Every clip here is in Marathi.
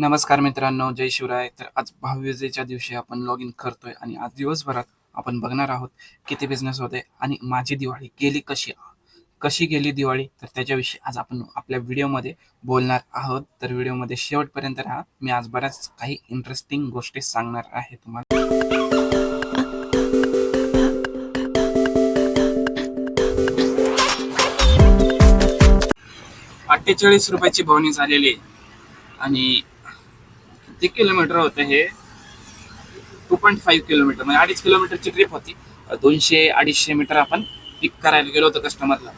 नमस्कार मित्रांनो जय शिवराय. तर आज भाऊबीजेच्या दिवशी आपण लॉग इन करतोय आणि आज दिवसभरात आपण बघणार आहोत किती बिझनेस होते आणि माझी दिवाळी गेली कशी? कशी गेली दिवाळी? तर त्याच्याविषयी आज आपण आपल्या व्हिडिओमध्ये बोलणार आहोत. तर व्हिडिओमध्ये शेवटपर्यंत राहा. मी आज बऱ्याच काही इंटरेस्टिंग गोष्टी सांगणार आहे तुम्हाला. अठ्ठेचाळीस रुपयाची भवनी झालेली आहे. आणि जे किलोमीटर होतं हे? टू पॉईंट फाईव्ह किलोमीटर म्हणजे अडीच किलोमीटरची ट्रिप होती. दोनशे अडीचशे मीटर आपण पिक करायला गेलो होतो कस्टमरला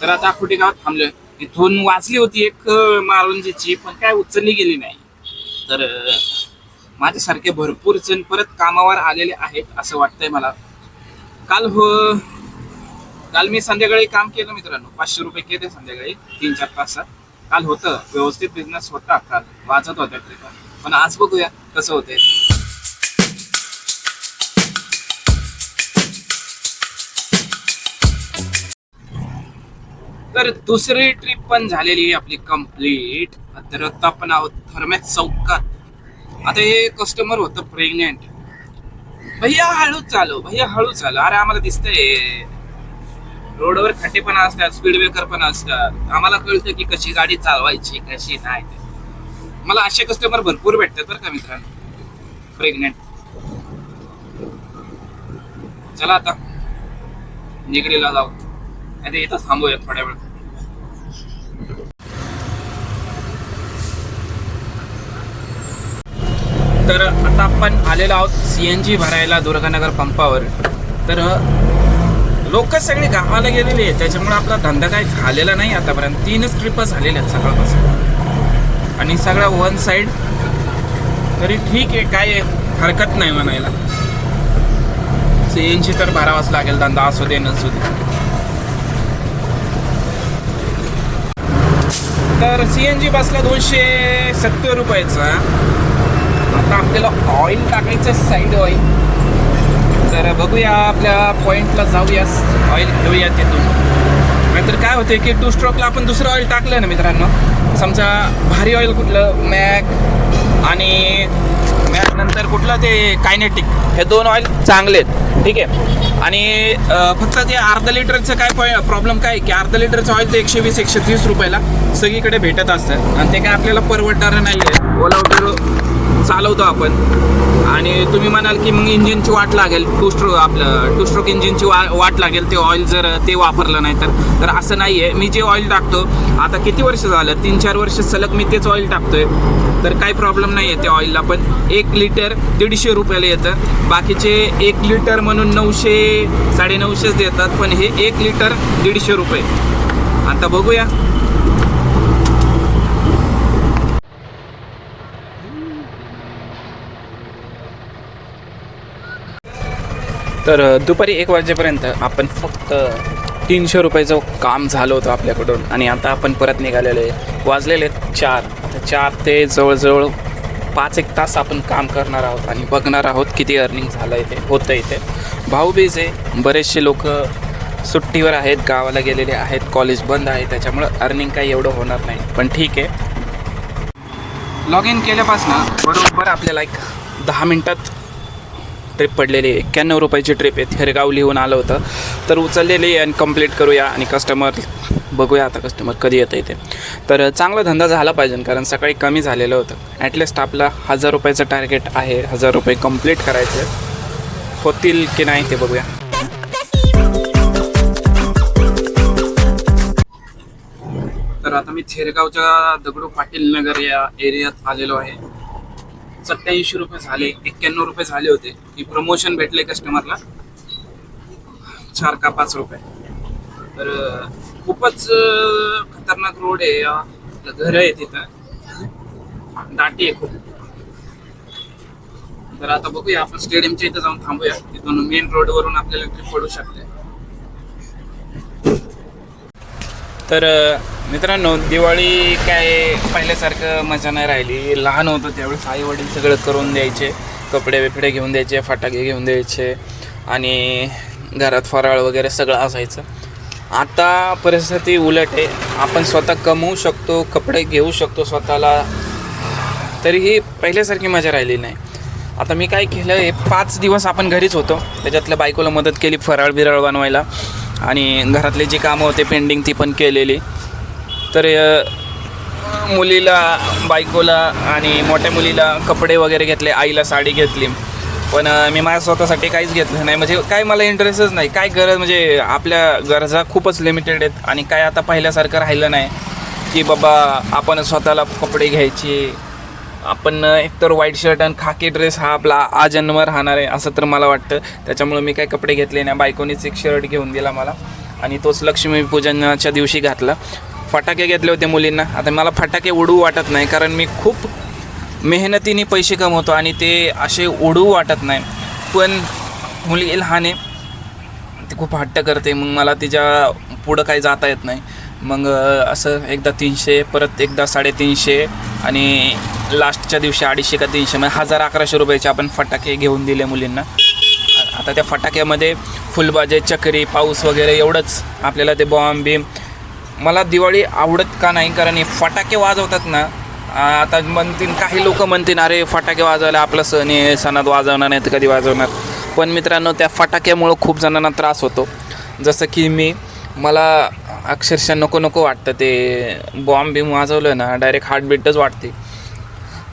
तर आता कुठे गावात थांबलोय. इथून वाचली होती एक मारुंजीची पण काय उचलली गेली नाही. तर माझ्यासारखे भरपूर जण परत कामावर आलेले आहेत असं वाटतंय मला. काल हो काल मी संध्याकाळी काम केलं मित्रांनो. पाचशे रुपये केले संध्याकाळी तीन चार तासात. काल होतं व्यवस्थित बिझनेस होता काल. वाजत होत्या ट्रिपा पण आज बघूया कसं होते तर दुसरी ट्रिप पण झालेली आहे आपली कंप्लीट तर आता आपण आहोत थर्मॅक चौकात. आता हे कस्टमर होतं प्रेग्नेंट भैया हळू चालू भैया हळू चालू अरे आम्हाला दिसतंय. रोडवर खटे पण असतात स्पीड ब्रेकर पण असतात. आम्हाला कळतं की कशी गाडी चालवायची कशी नाही. ते. मला असे कस्टमर भरपूर भेटतात बरं का मित्रांनो. प्रेग्नेंट चला आता. निगडीला जाऊ. नाही इथं थांबूया थोड्या वेळ. तर आता आपण आलेलो आहोत सी एन जी भरायला दुर्गानगर पंपावर. तर लोक सगळी गावाला गेलेली आहेत. त्याच्यामुळे आपला धंदा काही झालेला नाही आतापर्यंत. तीनच ट्रिप झालेल्या आहेत सकाळपासून. आणि सगळा वन साईड तरी ठीक आहे काय हरकत नाही म्हणायला. सीएनजी तर भरावाच लागेल धंदा असू दे नसू दे. तर जी बसला दोनशे सत्तर रुपयाचा. आता आपल्याला ऑइल टाकायचं साईड ऑइल तर बघूया आपल्या पॉइंटला जाऊया ऑइल घेऊया तिथून नाहीतर काय होते की टू स्ट्रोकला आपण दुसरं ऑइल टाकलं ना मित्रांनो? समजा भारी ऑइल कुठलं? मॅक आणि मॅक नंतर कुठलं ते कायनेटिक हे दोन ऑइल चांगले आहेत. ठीक आहे? आणि फक्त ते अर्धा लिटरचं काय प्रॉब्लेम काय आहे की अर्धा लिटरचं ऑइल ते एकशे वीस एकशे तीस रुपयाला सगळीकडे भेटत असतं. आणि ते काय आपल्याला परवडणारं नाही आहे ओला उबेर चालवतो आपण. आणि तुम्ही म्हणाल की मग इंजिनची वाट लागेल. टू स्ट्रोक आपलं टू स्ट्रोक इंजिनची वा वाट लागेल. ते ऑइल जर ते वापरलं नाही तर. तर असं नाही आहे मी जे ऑइल टाकतो आता किती वर्ष झालं? तीन चार वर्ष सलग मी तेच ऑइल टाकतोय. तर काही प्रॉब्लेम नाही आहे त्या ऑइलला पण एक लिटर दीडशे रुपयाला येतं. बाकीचे एक लिटर म्हणून नऊशे साडेनऊशेच देतात. पण हे एक लिटर दीडशे रुपये. आता बघूया. तर दुपारी एक वाजेपर्यंत आपण फक्त तीनशे रुपयाचं काम झालं होतं आपल्याकडून आणि आता आपण परत निघालेले आहे. वाजलेले चार. आता चार ते जवळजवळ पाच एक तास आपण काम करणार आहोत आणि बघणार आहोत किती अर्निंग झालं इथे होतं इथे भाऊबीज आहे. बरेचसे लोक सुट्टीवर आहेत गावाला गेलेले आहेत कॉलेज बंद आहे त्याच्यामुळं अर्निंग काही एवढं होणार नाही. पण ठीक आहे. लॉग इन केल्यापासून बरोबर आपल्याला एक दहा मिनटात ट्रिप पडलेली आहे. एक्क्याण्णव रुपयाची ट्रिप आहे. थेरगाव लिहून आलं होतं. तर उचललेली आहे आणि कंप्लीट करूया आणि कस्टमर बघूया आता कस्टमर कधी येतं इथे तर चांगला धंदा झाला पाहिजे कारण सकाळी कमी झालेलं होतं. ॲटलिस्ट आपला हजार रुपयाचं टार्गेट आहे. हजार रुपये कंप्लीट करायचे होतील की नाही ते बघूया. तर आता मी थेरगावच्या दगडू पाटील नगर या एरियात आलेलो आहे. सत्याऐंशी रुपये झाले एक्क्याण्णव रुपये झाले होते. की प्रमोशन भेटले कस्टमरला चार का पाच रुपये. तर खूपच खतरनाक रोड आहे. या घर आहे तिथं. दाटी आहे खूप. तर आता बघूया आपण स्टेडियमच्या इथं जाऊन थांबूया. तिथून मेन रोडवरून आपल्याला ट्रिप पडू शकते. तर मित्रांनो दिवाळी काय पहिल्यासारखं मजा नाही राहिली. लहान होतं त्यावेळेस आई वडील सगळं करून द्यायचे. कपडे बिपडे घेऊन द्यायचे फटाके घेऊन द्यायचे आणि घरात फराळ वगैरे सगळं असायचं. आता परिस्थिती उलट आहे. आपण स्वतः कमवू शकतो कपडे घेऊ शकतो स्वतःला. तरीही पहिल्यासारखी मजा राहिली नाही. आता मी काय केलं हे पाच दिवस आपण घरीच होतो. त्याच्यातल्या बायकोला मदत केली फराळ बिराळ बनवायला. आणि घरातले जी कामं होते पेंडिंग ती पण केलेली. तर मुलीला बायकोला आणि मोठ्या मुलीला कपडे वगैरे घेतले आईला साडी घेतली. पण मी माझ्या स्वतःसाठी काहीच घेतलं नाही. म्हणजे काय मला इंटरेस्टच नाही. काय गरज म्हणजे आपल्या गरजा खूपच लिमिटेड आहेत आणि काय आता पहिल्यासारखं राहिलं नाही की बाबा आपण स्वतःला कपडे घ्यायचे. आपण एकतर व्हाईट शर्ट आणि खाकी ड्रेस हा आपला आजन्म राहणार आहे असं तर मला वाटतं. त्याच्यामुळं मी काही कपडे घेतले नाही. बायकोनीच एक शर्ट घेऊन दिला मला आणि तोच लक्ष्मीपूजनाच्या दिवशी घातला. फटाके घेतले होते मुलींना. आता मला फटाके उडवू वाटत नाही कारण मी खूप मेहनतीने पैसे कमवतो आणि ते असे उडवू वाटत नाही. पण मुली लहान आहे ती खूप हट्ट करते मग मला तिच्या पुढं काही जाता येत नाही. मग असं एकदा तीनशे परत एकदा साडेतीनशे आणि लास्टच्या दिवशी अडीचशे का तीनशे म्हणजे हजार अकराशे रुपयाचे आपण फटाके घेऊन दिले मुलींना. आता त्या फटाक्यामध्ये फुलबाजे चक्री पाऊस वगैरे एवढंच. आपल्याला ते बॉम्ब बीम मला दिवाळी आवडत का नाही? कारण हे फटाके वाजवतात ना आता म्हणतील काही लोक म्हणतील अरे फटाके वाजवायला आपलं सण आहे सणात वाजवणार नाही तर कधी वाजवणार? पण मित्रांनो त्या फटाक्यामुळं खूप जणांना त्रास होतो. जसं की मी मला अक्षरशः नको नको वाटतं ते बॉम्ब बिम वाजवलं ना डायरेक्ट हार्टबीटच वाटते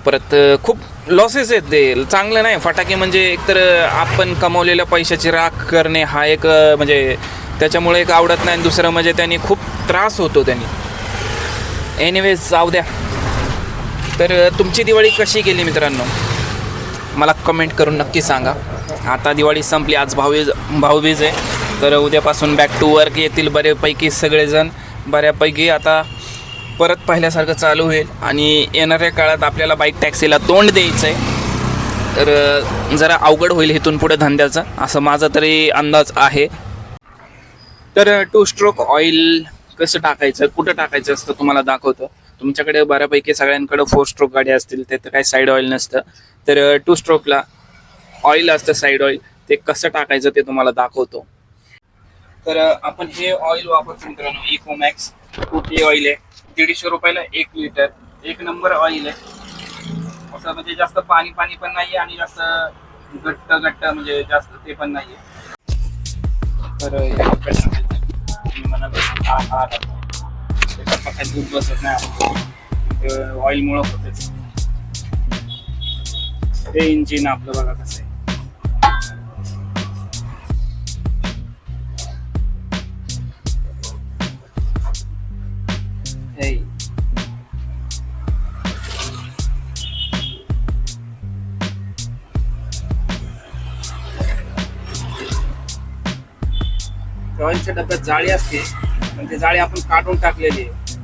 परत खूप लॉसेस आहेत ते. चांगलं नाही फटाके म्हणजे एकतर आपण कमवलेल्या पैशाची राख करणे हा एक म्हणजे त्याच्यामुळे एक आवडत नाही आणि दुसरं म्हणजे त्यांनी खूप त्रास होतो त्यांनी. एनिवेज जाऊ द्या. तर तुमची दिवाळी कशी गेली मित्रांनो? मला कमेंट करून नक्की सांगा. आता दिवाळी संपली आज भाऊबीज भाऊबीज आहे. तर उद्यापासून बॅक टू वर्क येतील बऱ्यापैकी सगळेजण. बऱ्यापैकी आता परत पहिल्यासारखं चालू होईल. आणि येणाऱ्या काळात आपल्याला बाईक टॅक्सीला तोंड द्यायचं आहे तर जरा अवघड होईल इथून पुढे धंद्याचं. असं माझा तरी अंदाज आहे. तर टू स्ट्रोक ऑइल कसं टाकायचं? कुठं टाकायचं असतं तुम्हाला दाखवतो. तुमच्याकडे बऱ्यापैकी सगळ्यांकडे फोर स्ट्रोक गाडी असतील ते तर काही साईड ऑइल नसतं. तर टू स्ट्रोकला ऑइल असतं साईड ऑइल ते कसं टाकायचं ते तुम्हाला दाखवतो. तर आपण हे ऑइल वापरतो मित्रांनो इकोमॅक्स कुठे ऑइल आहे? दीडशे रुपयाला एक लिटर एक नंबर ऑइल आहे. असं म्हणजे जास्त पाणी पाणी पण नाही आणि जास्त घट्ट घट्ट म्हणजे जास्त ते पण नाही त्याच्यात काही दूध बसत नाही ऑइलमुळं होतेच. ते इंजिन आपलं बघा कसं आहे. अशा डब्यात जाळी असते पण जाळी आपण काढून टाकलेली आहे.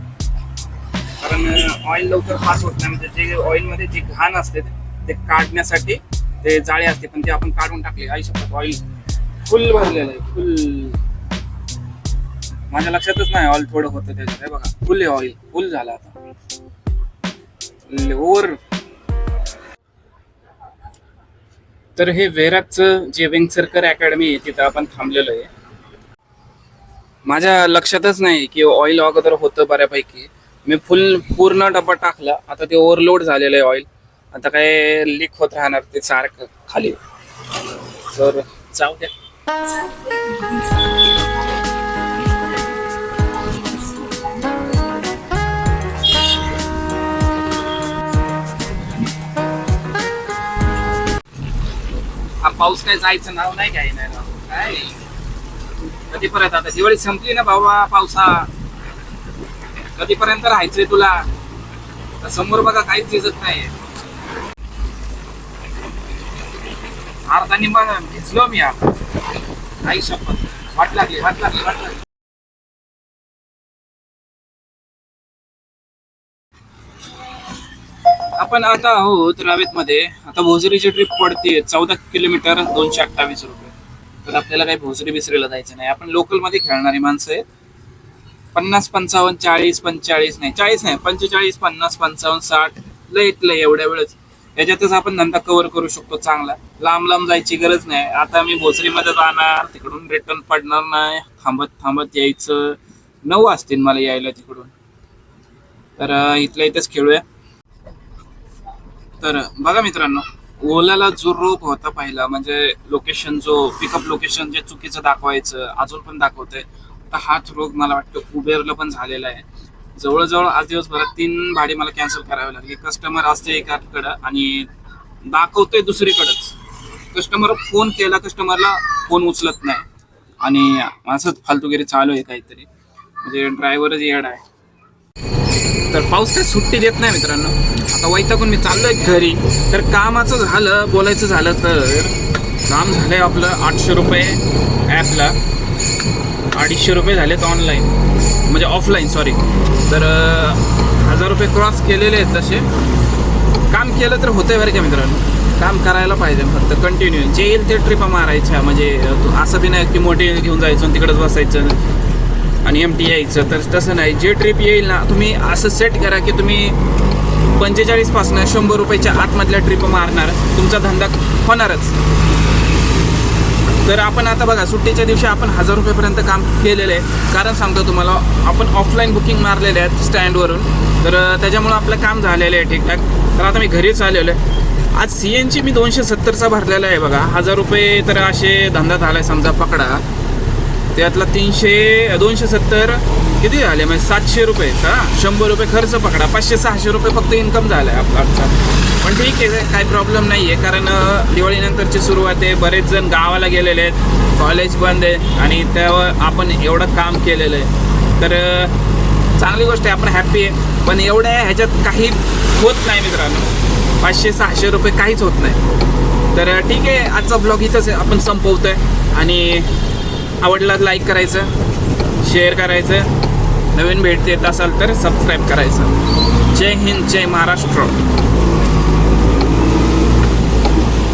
कारण ऑइल लवकर पास होत नाही म्हणजे जे ऑइलमध्ये जे घाण असते ते काढण्यासाठी ते जाळी असते पण ते आपण काढून टाकले. आयुष्यात ऑइल फुल भरलेलं आहे फुल माझ्या लक्षातच नाही ऑइल थोडं होतं त्याच्यात हे बघा. फुल आहे ऑइल फुल झालं आता. ओव्हर तर हे वेराचं जे वेंगसरकर अकॅडमी आहे तिथं आपण थांबलेलो आहे. माझ्या लक्षातच नाही की ऑइल अगोदर होतं बऱ्यापैकी. मी फुल पूर्ण डबा टाकला. आता ते ओव्हरलोड झालेलं आहे ऑइल आता काय लीक होत राहणार ते सारखं खाली. तर जाऊ द्या. हा पाऊस काय जायचं नाव नाही काय नाही काय? कधीपर्यंत आता दिवाळी संपली ना बाबा पावसा. कधीपर्यंत राहायचंय तुला? समोर बघा काहीच दिसत नाही अर्धानी मग भिजलो मी आता काही शपथ. वाट लागली वाट लागली वाट लागली. आपण आता आहोत रावेत मध्ये आता भोजरीची ट्रिप पडते चौदा किलोमीटर दोनशे अठ्ठावीस रुपये. तर आपल्याला काही भोसरी बिसरीला जायचं नाही. आपण लोकलमध्ये खेळणारी माणसं आहेत. पन्नास पंचावन्न चाळीस पंचेचाळीस नाही. चाळीस नाही पंचेचाळीस पन्नास पंचावन्न साठ लयत लय एवढ्या वेळच. याच्यातच आपण धंदा कव्हर करू शकतो चांगला. लांब लांब जायची गरज नाही. आता मी भोसरीमध्ये जाणार तिकडून रिटर्न पडणार नाही. थांबत थांबत यायचं. नऊ वाजतील मला यायला तिकडून. तर इथल्या इथंच खेळूया. तर बघा मित्रांनो ओलाला जो रोग होता पहिला म्हणजे लोकेशन जो पिकअप लोकेशन जे चुकीचं दाखवायचं अजून पण दाखवतंय तर हाच रोग मला वाटतं उबेरला पण झालेला आहे. जवळजवळ आज दिवसभरात तीन भाडी मला कॅन्सल करावी लागली. कस्टमर असते एकाकडं आणि दाखवतोय दुसरीकडंच. कस्टमर फोन केला कस्टमरला फोन उचलत नाही. आणि असंच फालतुगिरी चालू आहे काहीतरी. म्हणजे ड्रायव्हरच येड आहे. तर पाऊस काय सुट्टी देत नाही मित्रांनो. आता वैतागून मी चाललोय घरी. तर कामाचं झालं बोलायचं झालं तर. काम झालंय आपलं आठशे रुपये ॲपला. अडीचशे रुपये झालेत ऑनलाईन म्हणजे ऑफलाईन सॉरी तर हजार रुपये क्रॉस केलेले आहेत तसे. काम केलं तर होतंय बरं का मित्रांनो. काम करायला पाहिजे फक्त कंटिन्यू जे येईल ते ट्रिपा मारायच्या. म्हणजे तू असं बी नाही की मोठे घेऊन जायचं आणि तिकडंच बसायचं. आणि एम टी यायचं तर तसं नाही. जे ट्रिप येईल ना तुम्ही असं सेट करा की तुम्ही पंचेचाळीसपासनं शंभर रुपयाच्या आतमधल्या ट्रिप मारणार. तुमचा धंदा होणारच. तर आपण आता बघा सुट्टीच्या दिवशी आपण हजार रुपयेपर्यंत काम केलेलं आहे. कारण सांगतो तुम्हाला आपण ऑफलाईन बुकिंग मारलेले आहेत स्टँडवरून तर त्याच्यामुळं आपलं काम झालेलं आहे ठीकठाक. तर आता मी घरीच आलेलो आहे. आज सी एनची मी दोनशे सत्तरचा भरलेला आहे बघा. हजार रुपये तर असे धंदा झाला आहे समजा पकडा. त्यातला तीनशे दोनशे सत्तर किती झाले? म्हणजे सातशे रुपये रुपयेचा. शंभर रुपये खर्च पकडा. पाचशे सहाशे रुपये फक्त इन्कम झाला आहे आपला पण ठीक आहे काही प्रॉब्लेम नाही आहे कारण दिवाळीनंतरची सुरुवात आहे. बरेच जण गावाला गेलेले आहेत. कॉलेज बंद आहे. आणि त्यावर आपण एवढं काम केलेलं आहे. तर चांगली गोष्ट आहे. आपण हॅप्पी आहे. पण एवढ्या ह्याच्यात काही होत नाही मित्रांनो. पाचशे सहाशे रुपये काहीच होत नाही. तर ठीक आहे. आजचा ब्लॉग इथंच आपण संपवतो आहे आणि आवडला लाईक करायचं शेअर करायचं. नवीन भेट देत असाल तर सबस्क्राईब करायचं. जय हिंद जय महाराष्ट्र.